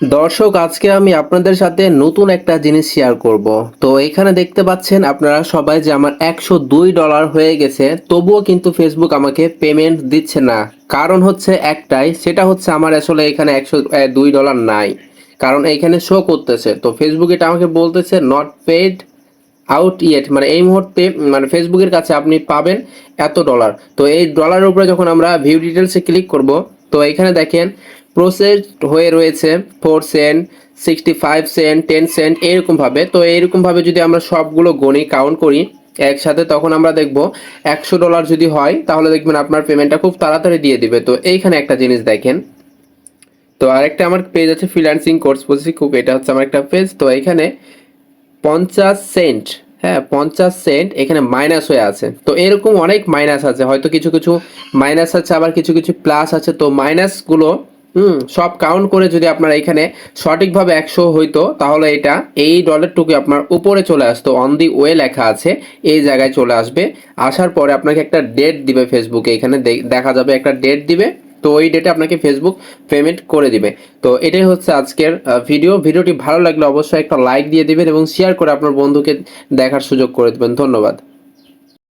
দর্শক, আজকে আমি আপনাদের সাথে নতুন একটা জিনিস শেয়ার করব। তো এখানে দেখতে পাচ্ছেন আপনারা সবাই যে আমার একশো দুই ডলার হয়ে গেছে, তবুও কিন্তু ফেসবুক আমাকে পেমেন্ট দিচ্ছে না। কারণ হচ্ছে একটাই, সেটা হচ্ছে আমার আসলে এখানে একশো দুই ডলার নাই। কারণ এইখানে শো করতেছে। তো ফেসবুক এটা আমাকে বলতেছে নট পেড আউট ইয়েট মানে এই মুহূর্তে মানে ফেসবুকের কাছে আপনি পাবেন এত ডলার তো এই ডলারের উপরে যখন আমরা ভিউ ডিটেলসে ক্লিক করব, তো এখানে দেখেন প্রসেস হয়ে রয়েছে four cent sixty five cent ten cent এরকমভাবে। তো এইরকমভাবে যদি আমরা সবগুলো গণি কাউন্ট করি একসাথে, তখন আমরা দেখব একশো ডলার যদি হয়, তাহলে দেখবেন আপনার পেমেন্টটা খুব তাড়াতাড়ি দিয়ে দিবে। তো এইখানে একটা জিনিস দেখেন। তো আরেকটা আমার পেজ আছে ফ্রিল্যান্সিং কোর্স বলছি, খুব এটা হচ্ছে আমার একটা পেজ তো এখানে পঞ্চাশ সেন্ট হ্যাঁ পঞ্চাশ সেন্ট এখানে মাইনাস হয়ে আছে। তো এরকম অনেক মাইনাস আছে, হয়তো কিছু কিছু মাইনাস আছে, আবার কিছু কিছু প্লাস আছে। তো মাইনাসগুলো হুম, সব কাউন্ট করে যদি আপনার এখানে সঠিকভাবে একশো হইতো, তাহলে এটা এই ডলারটুকু আপনার উপরে চলে আসতো। অন দি ওয়ে লেখা আছে, এই জায়গায় চলে আসবে। আসার পরে আপনাকে একটা ডেট দিবে ফেসবুকে এখানে দেখা যাবে একটা ডেট দিবে, তো ওই ডেটে আপনাকে ফেসবুক পেমেন্ট করে দিবে। তো এটাই হচ্ছে আজকের ভিডিও ভিডিওটি ভালো লাগলে অবশ্যই একটা লাইক দিয়ে দিবেন এবং শেয়ার করে আপনার বন্ধুকে দেখার সুযোগ করে দিবেন। ধন্যবাদ।